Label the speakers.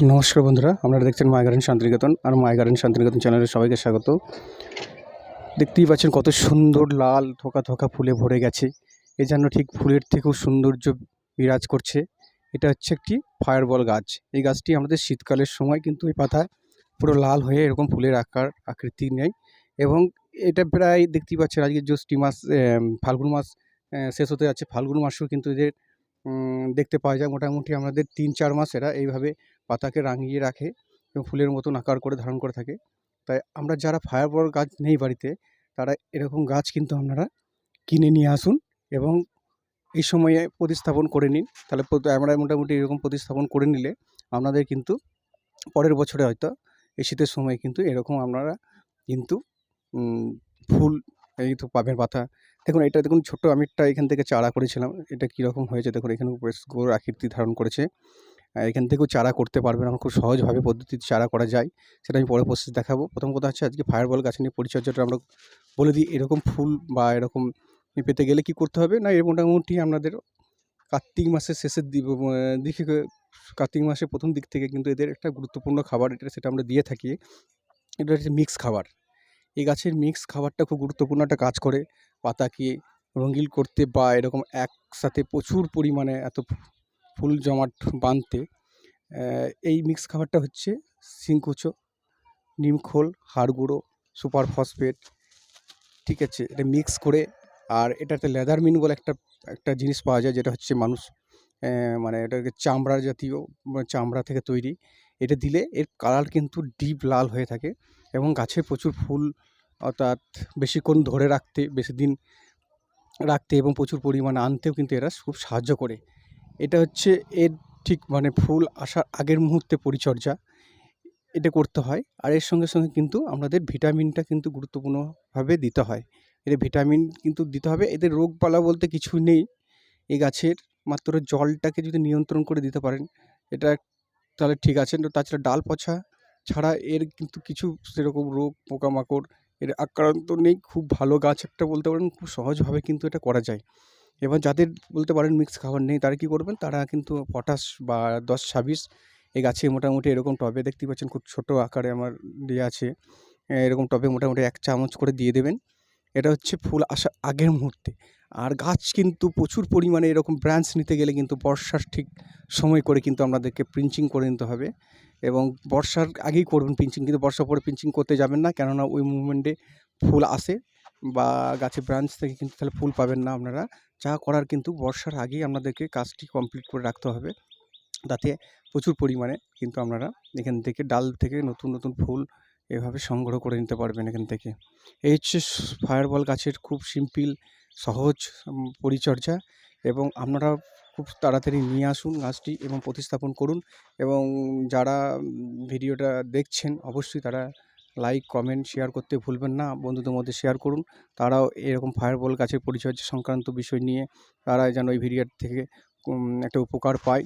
Speaker 1: নমস্কার বন্ধুরা, আপনারা দেখছেন মায় গার্ডেন শান্তিনিকেতন আর মায় গার্ডেন শান্তিনিকেতন চ্যানেলে সবাইকে স্বাগত। দেখতেই পাচ্ছেন কত সুন্দর লাল থোকা থোকা ফুলে ভরে গেছে। এ যেন ঠিক ফুলের থেকেও সৌন্দর্য বিরাজ করছে। এটা হচ্ছে একটি ফায়ারবল গাছ। এই গাছটি আমাদের শীতকালের সময় কিন্তু এই পাতা পুরো লাল হয়ে এরকম ফুলের আকার, আকৃতি নেয় এবং এটা প্রায় দেখতেই পাচ্ছেন আজকে জ্যৈষ্ঠী মাস ফাল্গুন মাস শেষ হতে যাচ্ছে। ফাল্গুন মাসেও কিন্তু এদের দেখতে পাওয়া যায়। মোটামুটি আমাদের তিন চার মাস এরা এইভাবে পাতাকে রাঙিয়ে রাখে এবং ফুলের মতন আকার করে ধারণ করে থাকে। তাই আমরা যারা ফায়ারবল গাছ নেই বাড়িতে, তারা এরকম গাছ কিন্তু আপনারা কিনে নিয়ে আসুন এবং এই সময়ে প্রতিস্থাপন করে নিন। তাহলে আমরা মোটামুটি এরকম প্রতিস্থাপন করে নিলে আপনাদের কিন্তু পরের বছরে হয়তো এই শীতের সময় কিন্তু এরকম আপনারা কিন্তু ফুল এই তো পাবেন পাতা। দেখুন, এটা দেখুন ছোট্ট, আমি এখান থেকে চারা করেছিলাম। এটা কীরকম হয়েছে দেখুন, এখানে বেশ গোর আকৃতি ধারণ করেছে। এখান থেকেও চারা করতে পারবেন। আমার খুব সহজভাবে পদ্ধতিতে চারা করা যায়। সেটা আমি পরে প্রসেস দেখাবো। প্রথম কথা হচ্ছে আজকে ফায়ারবল গাছ নিয়ে পরিচর্যাটা আমরা বলে দিই, এরকম ফুল বা এরকম পেতে গেলে কি করতে হবে? না এর মোটামুটি আপনাদের কার্তিক মাসের শেষের দিক কার্তিক মাসের প্রথম দিক থেকে কিন্তু এদের একটা গুরুত্বপূর্ণ খাবার, এটা সেটা আমরা দিয়ে থাকি। এটা হচ্ছে মিক্স খাবার। এই গাছের মিক্স খাবারটা খুব গুরুত্বপূর্ণ একটা কাজ করে। পাতাকে রঙিন করতে বা এরকম একসাথে প্রচুর পরিমাণে এত ফুল জমাট বাঁধতে এই মিক্স খাবারটা হচ্ছে সিংকুচো নিমখোল হাড় গুঁড়ো, সুপার ফসফেট, ঠিক আছে? এটা মিক্স করে আর এটাতে লেদার মিন বলে একটা একটা জিনিস পাওয়া যায় যেটা হচ্ছে মানুষ মানে এটাকে চামড়া জাতীয় মানে চামড়া থেকে তৈরি। এটা দিলে এর কালার কিন্তু ডিপ লাল হয়ে থাকে এবং গাছে প্রচুর ফুল অর্থাৎ বেশিক্ষণ ধরে রাখতে, বেশি দিন রাখতে এবং প্রচুর পরিমাণে আনতেও কিন্তু এরা খুব সাহায্য করে। এটা হচ্ছে এর ঠিক মানে ফুল আসার আগের মুহূর্তে পরিচর্যা। এটা করতে হয়। আর এর সঙ্গে সঙ্গে কিন্তু আমাদের ভিটামিনটা কিন্তু গুরুত্বপূর্ণভাবে দিতে হয়। এদের ভিটামিন কিন্তু দিতে হবে। এদের রোগবালা বলতে কিছু নেই। এই গাছের মাত্র জলটাকে যদি নিয়ন্ত্রণ করে দিতে পারেন, এটা তাহলে ঠিক আছে। তাছাড়া ডাল পচা ছাড়া এর কিন্তু কিছু সেরকম রোগ, পোকামাকড়, এর আক্রান্ত নেই। খুব ভালো গাছ একটা বলতে পারেন, খুব সহজভাবে কিন্তু এটা করা যায়। এবার যাদের বলতে পারেন মিক্স খাবার নেই, তারা কী করবেন? তারা কিন্তু পটাশ বা দশ ছাব্বিশ এই গাছে মোটামুটি এরকম টবে দেখতেই পাচ্ছেন খুব ছোটো আকারে আমার দিয়ে আছে। এরকম টবে মোটামুটি এক চামচ করে দিয়ে দেবেন। এটা হচ্ছে ফুল আসা আগের মুহূর্তে। আর গাছ কিন্তু প্রচুর পরিমাণে এরকম ব্রাঞ্চ নিতে গেলে কিন্তু বর্ষার ঠিক সময় করে কিন্তু আপনাদেরকে প্রিঞ্চিং করে নিতে হবে। এবং বর্ষার আগেই করবেন পিঞ্চিং কিন্তু বর্ষা পরে পিঞ্চিং করতে যাবেন না। কেননা ওই মুভমেন্টে ফুল আসে। বা গাছে ব্রাঞ্চ থেকে কিন্তু তাহলে ফুল পাবেন না আপনারা। যা করার কিন্তু বর্ষার আগেই আপনাদেরকে কাজটি কমপ্লিট করে রাখতে হবে। তাতে প্রচুর পরিমাণে কিন্তু আপনারা এখান থেকে ডাল থেকে নতুন নতুন ফুল এভাবে সংগ্রহ করে নিতে পারবেন এখান থেকে। এই হচ্ছে ফায়ারবল গাছের খুব সিম্পল সহজ পরিচর্যা এবং আপনারা খুব তাড়াতাড়ি নিয়ে আসুন গাছটি এবং প্রতিস্থাপন করুন এবং যারা ভিডিওটা দেখছেন অবশ্যই তারা লাইক কমেন্ট শেয়ার করতে ভুলবেন না। বন্ধুদের মধ্যে শেয়ার করুন। তারাও এরকম ফায়ারবল গাছের পরিচর্যা সংক্রান্ত বিষয় নিয়ে তারা যেন এই ভিডিওর থেকে একটা উপকার পায়।